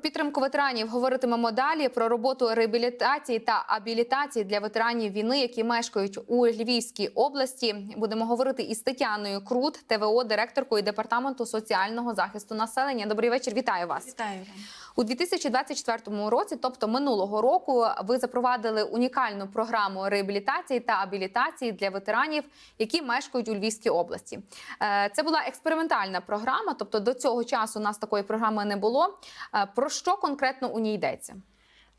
Підтримку ветеранів говоритимемо далі. Про роботу реабілітації та абілітації для ветеранів війни, які мешкають у Львівській області. Будемо говорити із Тетяною Крут, ТВО, директоркою департаменту соціального захисту населення. Добрий вечір, вітаю вас. Вітаю. У 2024 році, тобто минулого року, ви запровадили унікальну програму реабілітації та абілітації для ветеранів, які мешкають у Львівській області. Е, Це була експериментальна програма, тобто до цього часу у нас такої програми не було. Е, Про що конкретно у ній йдеться?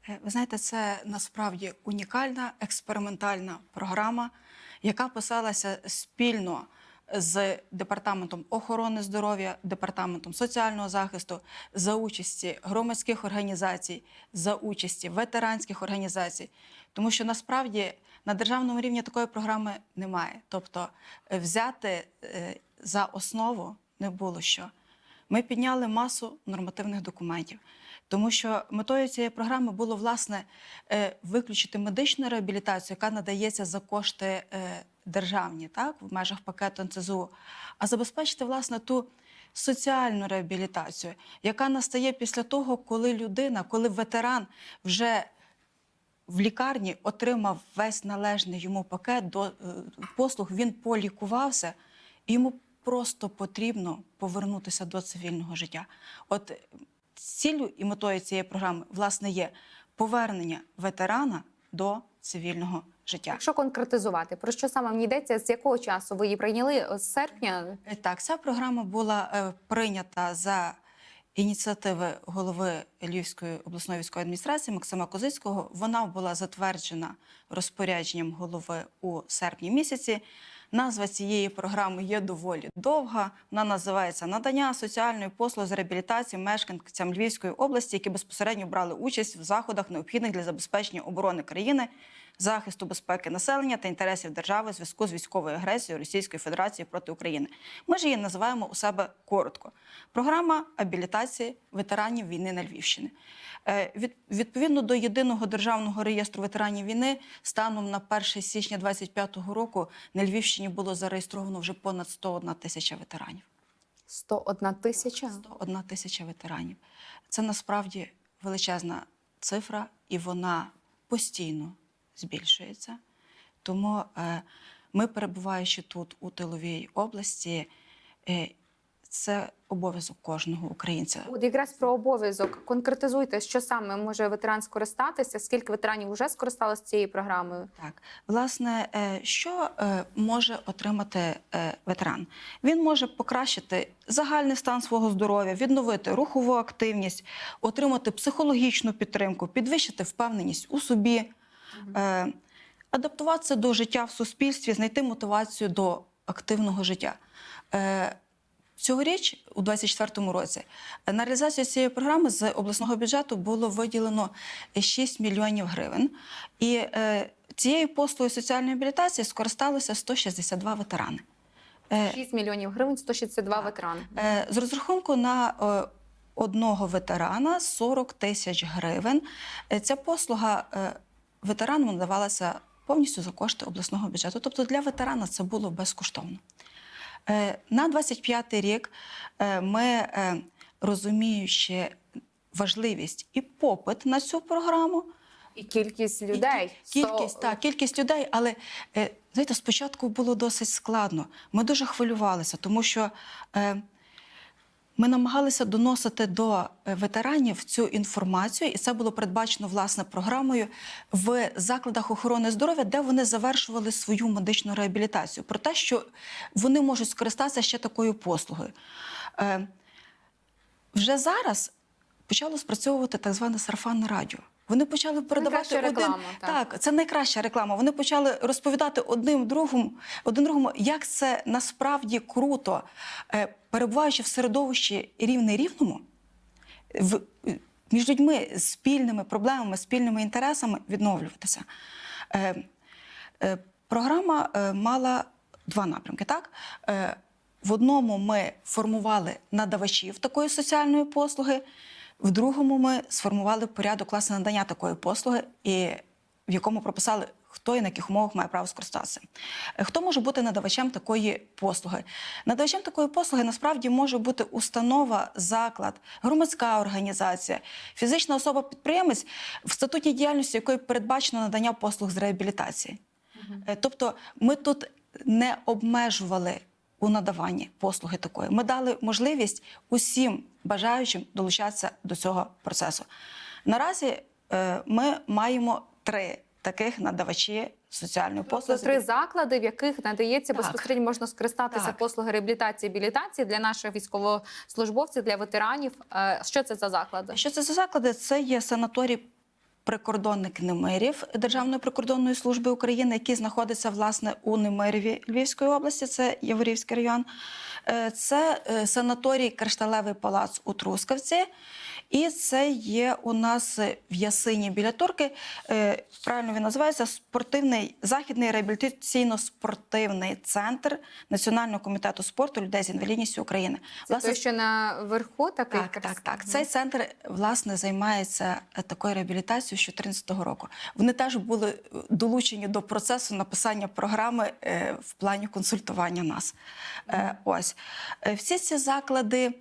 Е, Ви знаєте, це насправді унікальна експериментальна програма, яка писалася спільно з департаментом охорони здоров'я, департаментом соціального захисту за участі громадських організацій, за участі ветеранських організацій, тому що насправді на державному рівні такої програми немає. Тобто е, взяти е, за основу не було що. Ми підняли масу нормативних документів, тому що метою цієї програми було власне е, виключити медичну реабілітацію, яка надається за кошти державні, так в межах пакету НЦЗУ, а забезпечити власне ту соціальну реабілітацію, яка настає після того, коли людина, коли ветеран вже в лікарні отримав весь належний йому пакет до е, послуг, він полікувався, і йому просто потрібно повернутися до цивільного життя. От ціллю і метою цієї програми власне є повернення ветерана до цивільного життя. Якщо конкретизувати, про що саме мені йдеться? З якого часу ви її прийняли? З серпня? Е, Так, ця програма була е, прийнята за ініціативи голови Львівської обласної військової адміністрації Максима Козицького. Вона була затверджена розпорядженням голови у серпні місяці. Назва цієї програми є доволі довга. Вона називається Надання соціальної послуги з реабілітації мешканцям Львівської області, які безпосередньо брали участь в заходах, необхідних для забезпечення оборони країни, захисту безпеки населення та інтересів держави в зв'язку з військовою агресією Російської Федерації проти України. Ми ж її називаємо у себе коротко. Програма абілітації ветеранів війни на Львівщині. Е, від- Відповідно до єдиного державного реєстру ветеранів війни, станом на 1 січня 2025 року на Львівщині було зареєстровано вже понад 101 тисяча ветеранів. 101 тисяча. 101 тисяча ветеранів. Це насправді величезна цифра, і вона постійно збільшується. Тому е, ми, перебуваючи тут, у тиловій області, е, це обов'язок кожного українця. От якраз про обов'язок конкретизуйте, що саме може ветеран скористатися, скільки ветеранів вже скористалися цією програмою. Так, власне, е, що може отримати ветеран? Він може покращити загальний стан свого здоров'я, відновити рухову активність, отримати психологічну підтримку, підвищити впевненість у собі, е, адаптуватися до життя в суспільстві, знайти мотивацію до активного життя. Е, Цьогоріч, у 2024 році, на реалізацію цієї програми з обласного бюджету було виділено 6 мільйонів гривень. І е, цією послугою соціальної реабілітації скористалося 162 ветерани. Е, 6 мільйонів гривень, 162 ветерани. Е, З розрахунку на е, одного ветерана 40 тисяч гривень. Ця послуга е, ветеранам надавалася повністю за кошти обласного бюджету. Тобто для ветерана це було безкоштовно. Е, На 25-й рік е, ми, е, розуміючи важливість і попит на цю програму, І кількість людей. кі- Кількість, Сто- так, кількість людей, але знаєте, спочатку було досить складно. Ми дуже хвилювалися, тому що е, ми намагалися доносити до е, ветеранів цю інформацію, і це було передбачено власне програмою в закладах охорони здоров'я, де вони завершували свою медичну реабілітацію. Про те, що вони можуть скористатися ще такою послугою. Е, вже зараз почало спрацьовувати так зване сарафанне радіо. Вони почали передавати один реклама, так. так, це найкраща реклама. Вони почали розповідати одним другому, один другому, як це насправді круто, е, перебуваючи в середовищі рівне рівному, в, між людьми з спільними проблемами, спільними інтересами відновлюватися. Е, е, програма е, мала два напрямки. Так? Е, в одному ми формували надавачів такої соціальної послуги, в другому ми сформували порядок власне надання такої послуги. І в якому прописали, хто і на яких умовах має право скористатися. Е, Хто може бути надавачем такої послуги? Надавачем такої послуги насправді може бути установа, заклад, громадська організація, фізична особа-підприємець, в статутній діяльності якої передбачено надання послуг з реабілітації. Е, Тобто ми тут не обмежували у надаванні послуги такої. Ми дали можливість усім бажаючим долучатися до цього процесу. Наразі е, ми маємо три таких надавачі соціальної Тобто послуги. три заклади, в яких надається Так. безпосередньо можна скористатися Так. послуги реабілітації абілітації для наших військовослужбовців, для ветеранів. Е, Що це за заклади? Що це за заклади? Це є санаторій прикордонник Немирів Державної прикордонної служби України, який знаходиться власне у Немиріві Львівської області, це Яворівський район. Е, Це е, санаторій Кришталевий палац у Трускавці. І це є у нас в Ясині біля Турки. е, Правильно він називається спортивний західний реабілітаційно-спортивний центр Національного комітету спорту людей з інвалідністю України. Це той, що на верху такий Так, так, так. Цей центр власне займається е, такою реабілітацією з 2014 року. Вони теж були е, долучені до процесу написання програми е, в плані консультування нас. Е, Ось Е, всі ці заклади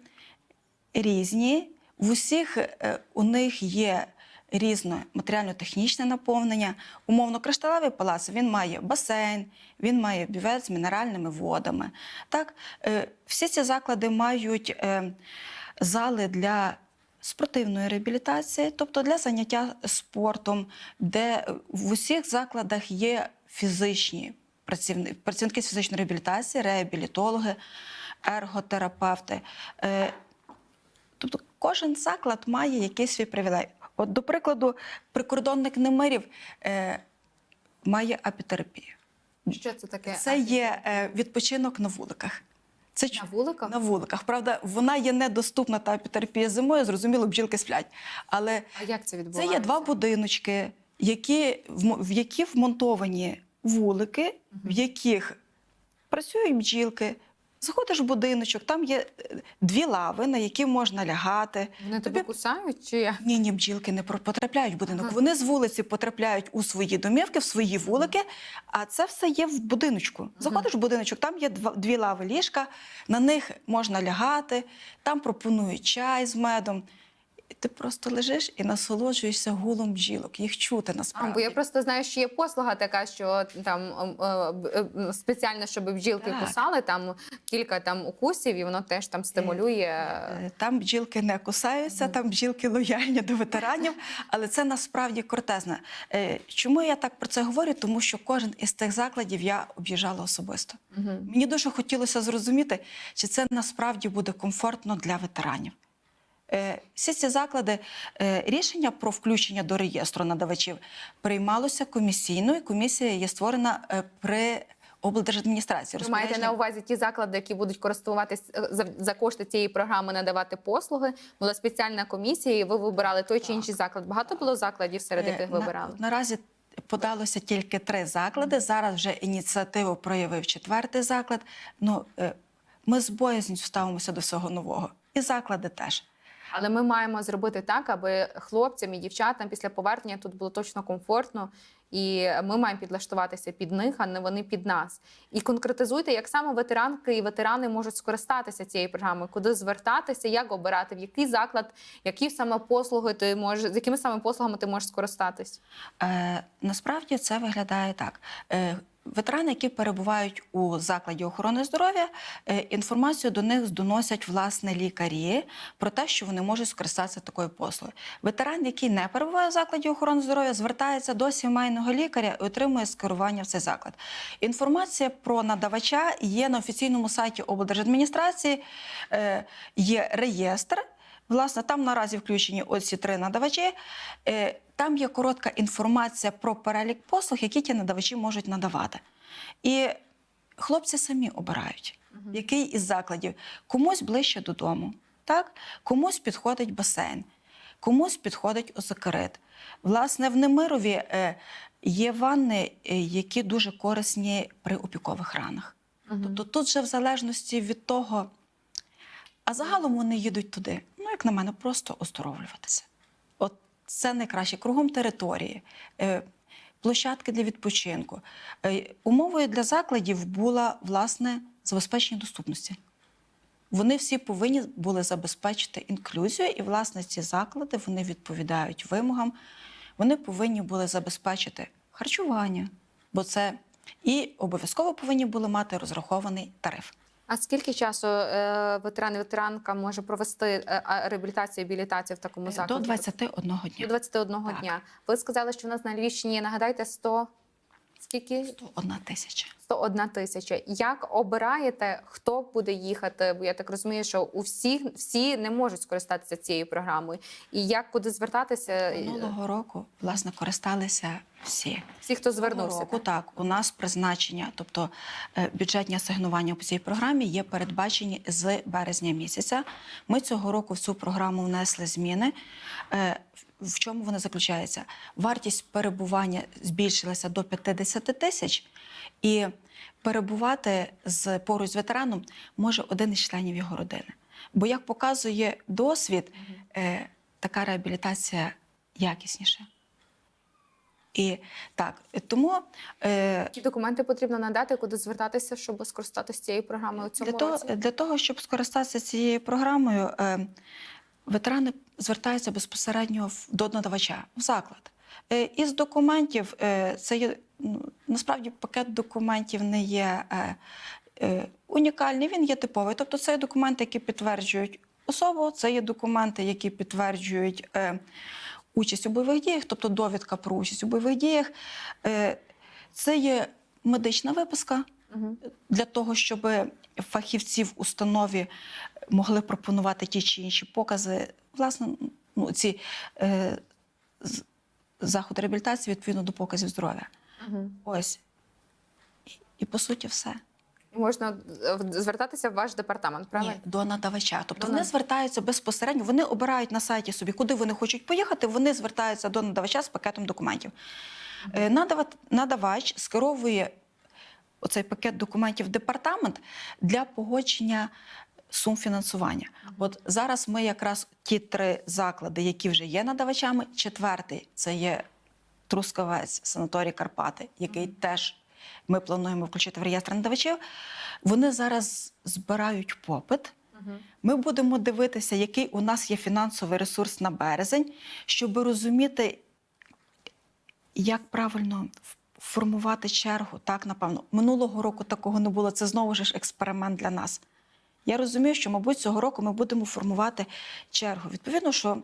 різні. В усіх е, у них є різне матеріально-технічне наповнення. Умовно, кришталевий палац він має басейн, він має бювет з мінеральними водами. Так, е, всі ці заклади мають е, зали для спортивної реабілітації, тобто для заняття спортом, де в усіх закладах є фізичні працівники, працівники з фізичної реабілітації, реабілітологи, ерготерапевти. Кожен заклад має якийсь свій привілей. От, до прикладу, прикордонник Немирів е, має апітерапію. Що це таке? Це є е, відпочинок на вуликах. Це На вуликах? На вуликах. Правда, вона є недоступна та апітерапія зимою, зрозуміло, бджілки сплять. Але А як це це є два будиночки, які, в які вмонтовані вулики, в яких працюють бджілки. Заходиш в будиночок, там є е, дві лави, на які можна лягати. Вони тебе кусають чи як? Ні, ні, бджілки не потрапляють в будинок. Ага. Вони з вулиці потрапляють у свої домівки, в свої вулики, а це все є в будиночку. Заходиш в будиночок, там є дві лави ліжка, на них можна лягати, там пропонують чай з медом. І ти просто лежиш і насолоджуєшся гулом бджілок, їх чути А, насправді. бо я просто знаю, що є послуга така, що там ем, е, е, спеціально, щоб бджілки Так. кусали, там кілька там укусів, і воно теж там стимулює. Е, Там бджілки не кусаються, там бджілки лояльні до ветеранів, але це насправді крутезне. Е, Чому я так про це говорю? Тому що кожен із тих закладів я об'їжджала особисто. Мгм. Мені дуже хотілося зрозуміти, чи це насправді буде комфортно для ветеранів. Е, Всі ці заклади, е, рішення про включення до реєстру надавачів приймалося комісійно, і комісія є створена е, при облдержадміністрації. Ви маєте на увазі ті заклади, які будуть користуватись е, за, кошти цієї програми, надавати послуги. Була спеціальна комісія, і ви вибирали той чи інший заклад. Багато було закладів, серед яких на- вибирали. наразі подалося тільки три заклади. Зараз вже ініціативу проявив четвертий заклад. Ну, ми з боязністю ставимося до всього нового. І заклади теж. Але ми маємо зробити так, аби хлопцям і дівчатам після повернення тут було точно комфортно. І ми маємо підлаштуватися під них, а не вони під нас. І конкретизуйте, як саме ветеранки і ветерани можуть скористатися цією програмою, куди звертатися, як обирати, в який заклад, які саме послуги ти можеш, з якими саме послугами ти можеш скористатись. Е, насправді це виглядає так. Е, Ветерани, які перебувають у закладі охорони здоров'я, е, інформацію до них доносять власне лікарі про те, що вони можуть скористатися такою послугою. Ветеран, який не перебуває в закладі охорони здоров'я, звертається до сімейного лікаря і отримує скерування в цей заклад. Інформація про надавача є на офіційному сайті облдержадміністрації, е, є реєстр. Власне, там наразі включені оці три надавачі. Е, Там є коротка інформація про перелік послуг, які ті надавачі можуть надавати. І хлопці самі обирають, який із закладів комусь ближче додому, так? комусь підходить басейн, комусь підходить озокерит. Власне, в Немирові е, є ванни, е, які дуже корисні при опікових ранах. Тобто тут же в залежності від того, а загалом вони їдуть туди, як на мене, просто оздоровлюватися. От це найкраще. Кругом території. Е, площадки для відпочинку. Е, Умовою для закладів була власне забезпечення доступності. Вони всі повинні були забезпечити інклюзію, і власне ці заклади вони відповідають вимогам. Вони повинні були забезпечити харчування, бо це і обов'язково повинні були мати розрахований тариф. А скільки часу е, ветеран і ветеранка може провести е, реабілітацію і абілітацію в такому До 21 дня. До дня. 21 Так. дня. Ви сказали, що в нас на Львівщині, нагадайте, 100... Скільки? 1 тисяча. 101 тисяча. Як обираєте, хто буде їхати? Бо я так розумію, що у всіх всі не можуть скористатися цією програмою. І як куди звертатися? Минулого року, власне, користалися всі. Всі, хто звернувся. року, так, у нас призначення, тобто е, бюджетні асигнування по цій програмі є передбачені з березня місяця. Ми цього року в цю програму внесли зміни. В чому вони заключаються? Вартість перебування збільшилася до 50 тисяч, і перебувати з поруч з ветераном може один із членів його родини. Бо, як показує досвід, е, така реабілітація якісніша. І так, тому е, Які документи потрібно надати, куди звертатися, щоб скористатися цією програмою цьому для, того, році? для того, щоб скористатися цією програмою, е, ветерани звертаються безпосередньо до надавача в заклад. Е, із документів е, це є ну, насправді пакет документів не є е, унікальний, він є типовий. Тобто, це є документи, які підтверджують особу, це є документи, які підтверджують. Участь у бойових діях, тобто довідка про участь у бойових діях, це є медична виписка, Мгм. для того, щоб фахівці в установі могли пропонувати ті чи інші покази, власне, ну, ці е, заходи реабілітації відповідно до показів здоров'я. Мгм. Ось. І, і по суті, все. Можна е, звертатися в ваш департамент, правильно? Ні, до надавача. Тобто До вони звертаються безпосередньо, вони обирають на сайті собі, куди вони хочуть поїхати, вони звертаються до надавача з пакетом документів. Е, Надавач скеровує оцей пакет документів в департамент для погодження сум фінансування. От зараз ми якраз ті три заклади, які вже є надавачами. Четвертий це є Трускавець, санаторій Карпати, який теж ми плануємо включити в реєстр надавачів. Вони зараз збирають попит. Ми будемо дивитися, який у нас є фінансовий ресурс на березень, щоб розуміти, як правильно ф- формувати чергу. Так, напевно, минулого року такого не було. Це знову ж експеримент для нас. Я розумію, що, мабуть, цього року ми будемо формувати чергу. Відповідно, що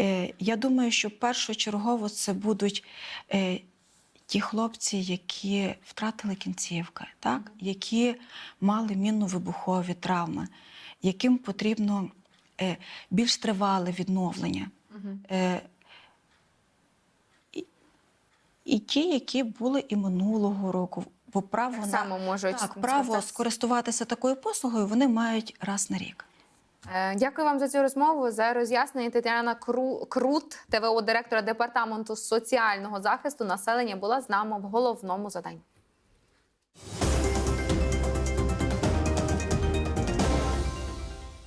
е, я думаю, що першочергово це будуть е, ті хлопці, які втратили кінцівки, так? які мали мінно-вибухові травми, яким потрібно е, більш тривале відновлення. Е, і ті, які були і минулого року, бо право Так на само можуть так, право скористуватися такою послугою вони мають раз на рік. Е, Дякую вам за цю розмову, за роз'яснення. Тетяна Кру- Крут, ТВО директора департаменту соціального захисту населення, була з нами в головному заданні.